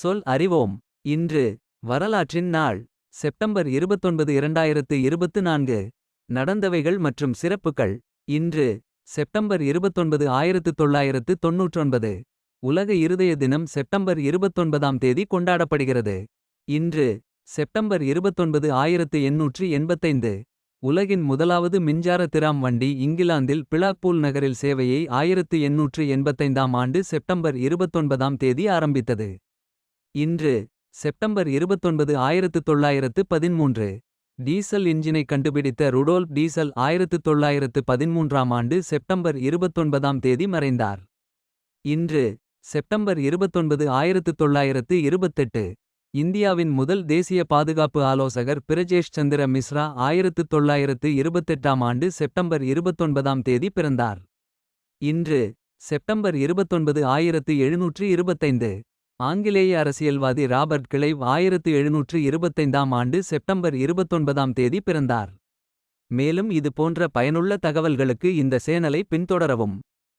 சொல் அறிவோம். இன்று வரலாற்றின் நாள் செப்டம்பர் 29 இரண்டாயிரத்து இருபத்து நான்கு. நடந்தவைகள் மற்றும் சிறப்புகள் இன்று செப்டம்பர் 29 ஆயிரத்து தொள்ளாயிரத்து தொன்னூற்றொன்பது. உலக இருதய தினம் செப்டம்பர் 29ஆம் தேதி கொண்டாடப்படுகிறது. இன்று செப்டம்பர் 29 ஆயிரத்து எண்ணூற்று எண்பத்தைந்து. உலகின் முதலாவது மின்சார திராம் வண்டி இங்கிலாந்தில் பிளாக்பூல் நகரில் சேவையை ஆயிரத்து எண்ணூற்று எண்பத்தைந்தாம் ஆண்டு செப்டம்பர் 29ஆம் தேதி ஆரம்பித்தது. இன்று செப்டம்பர் 29 ஆயிரத்து தொள்ளாயிரத்து பதின்மூன்று. டீசல் இன்ஜினை கண்டுபிடித்த ருடோல்ப் டீசல் ஆயிரத்து தொள்ளாயிரத்து பதின்மூன்றாம் ஆண்டு செப்டம்பர் 29ஆம் தேதி மறைந்தார். இன்று செப்டம்பர் 29 ஆயிரத்து தொள்ளாயிரத்து இருபத்தெட்டு. இந்தியாவின் முதல் தேசிய பாதுகாப்பு ஆலோசகர் பிரஜேஷ் சந்திர மிஸ்ரா ஆயிரத்து தொள்ளாயிரத்து இருபத்தெட்டாம் ஆண்டு செப்டம்பர் 29ஆம் தேதி பிறந்தார். இன்று செப்டம்பர் 29 ஆயிரத்து எழுநூற்று இருபத்தைந்து. ஆங்கிலேய அரசியல்வாதி ராபர்ட் கிளைவ் ஆயிரத்து எழுநூற்று இருபத்தைந்தாம் ஆண்டு செப்டம்பர் 29ஆம் தேதி பிறந்தார். மேலும் இது போன்ற பயனுள்ள தகவல்களுக்கு இந்த சேனலை பின்தொடரவும்.